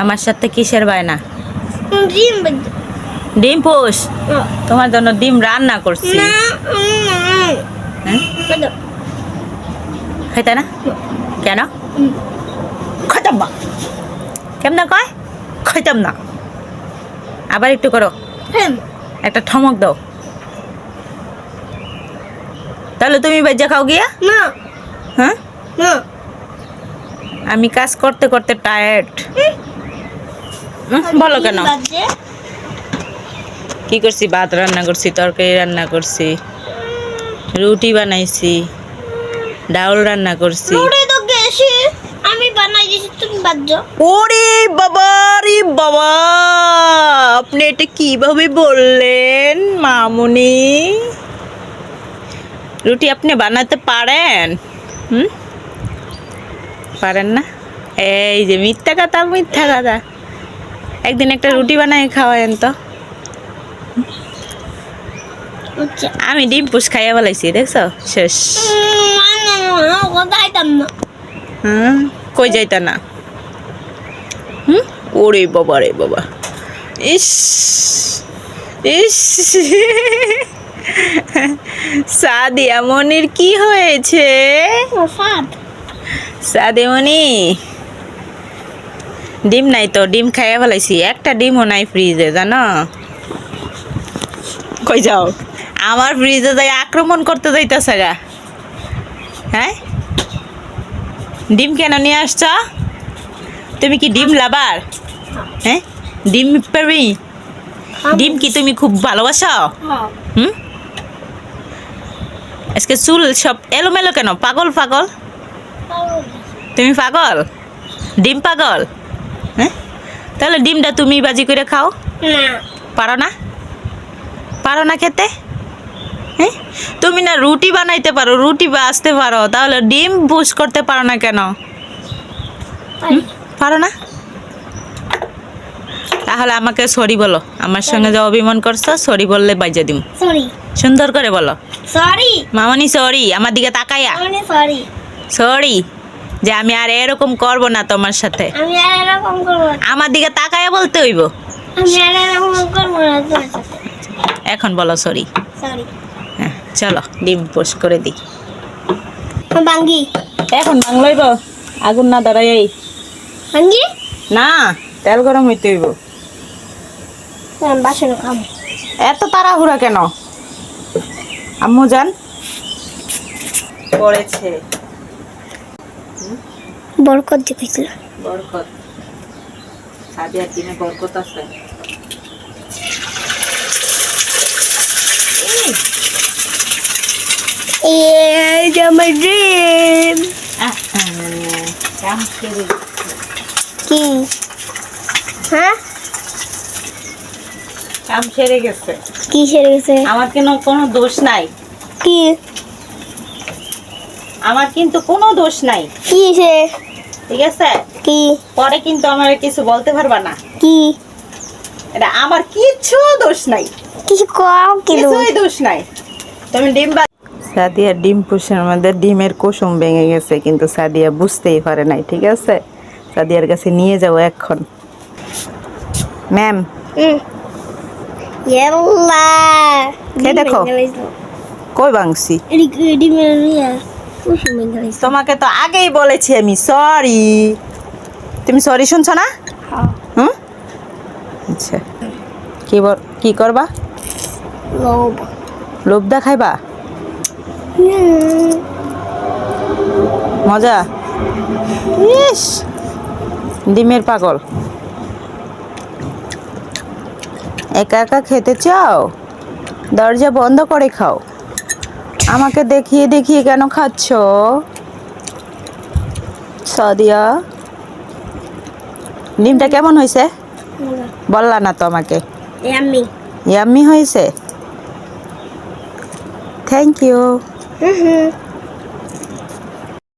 আমার সাথে কিসের বায়না? ডিম। ডিম পোষ? তোমার জন্য ডিম রান্না করছি। হ্যাঁ। খাইতে। না? কেন? খাইতাম না। কেমন কয়? খাইতাম না। আবার একটু করো। হ্যাঁ। একটা ঠমক দাও। তাহলে তুমি বেজা খাও গিয়া? না। হ্যাঁ? না। আমি কাজ করতে করতে টায়ার্ড বলো কেন? কি করছি? ভাত রান্না করছি তরকারি রান্না করছি রুটি বানাইছি ডাউল রান্না করছি। রুটি আমি বানাই দিয়েছি তুমি বাজো ওরে বাবা রে বাবা আপনি এটা কীভাবে বললেন মামুনি? রুটি আপনি বানাতে পারেন? হুম? পারেন না? এই যে মিথ্যা কথা মিথ্যা কথা। একদিন একটা রুটি বানাই খাওয়ায়েন তো আমি ডিম পুষ খাইয়া বলাইছি দেখছ? শেষ। হুম কই যাইতা না? হুম? ওরে বাবা রে বাবা। ইস ইস। সাদিয়া মনির কি হয়েছে? ফাট সাদিমণি ডিম নাই তো ডিম খাইয়া ফেলাইছি। একটা ডিমও নাই ফ্রিজে জানো? কই যাও? আমার ফ্রিজে যাই আক্রমণ করতে যাইতেছে গা। হ্যাঁ? ডিম কেন নিয়ে আসছ? তুমি কি ডিম লাভার? হ্যাঁ? ডিম পারি? ডিম কি তুমি খুব ভালোবাসো? হুম? আজকে চুল সব এলোমেলো কেন? পাগল পাগল? তুমি পাগল? ডিম পাগল? হ্যাঁ তাহলে ডিমটা তুমি বাজি করে খাও। পারো না? পারো না খেতে? হ্যাঁ? তুমি না রুটি বানাইতে পারো রুটি বাজতে পারো তাহলে ডিম বুশ করতে পারো না কেন? পারো। না? তাহলে আমাকে সরি বলো আমার সঙ্গে যা অভিমান করছ সরি বললে বাজে দিম। সুন্দর করে বলো। সরি। মামনি সরি আমার দিকে তাকাইয়া সরি। সরি। যে আমি আর এরকম করব না তোমার সাথে। আমি আর এরকম করব না। আমার দিকে তাকায় বলতে হইব। আমি আর এরকম করব না তোমার সাথে। এখন বলো সরি সরি হ্যাঁ চলো ডিম পোস্ট করে দিই। বাঙ্গি। এখন বাংলাইব আগুন না দাঁড়াই বাঙ্গি? না তেল গরম হইতে হইব। বাসন এত তাড়াহুড়া কেন? আম্মু যান। পড়েছে। বরকত দেখেছিল বরকত। সাদিয়ার দিনে বরকত আছে। কি? হ্যাঁ? কাম সেরে গেছে। কি সেরে গেছে? আমার কেন কোনো দোষ নাই। কি? আমার কিন্তু কোনো দোষ নাই। কি সে ঠিক আছে? কি? পরে কিন্তু আমার কিছু বলতে পারবা না। কি? এটা আমার কিছু দোষ নাই। কিছু কম কি কিছুই দোষ নাই। তুমি ডিম সাদিয়া ডিম পুষের মধ্যে ডিমের কুসুম ভেঙে গেছে কিন্তু সাদিয়া বুঝতেই পারে নাই ঠিক আছে? সাদিয়ার কাছে নিয়ে যাব এখন। ম্যাম। দেখো। কই বাংসি ডিমের তোমাকে তো আগেই বলেছি আমি সরি তুমি সরি শুনছো না? হুম? আচ্ছা। কি কি করবা? লোভ। লোভ দেখাইবা মজা? ইস! ডিমের পাগল। একা একা খেতে চাও? দরজা বন্ধ করে খাও। আমাকে দেখিয়ে দেখিয়ে কেন খাচ্ছ? সাদিয়া। ডিমটা কেমন হয়েছে? বললা না তো আমাকে। ইয়াম্মি হয়েছে? Thank you hmm.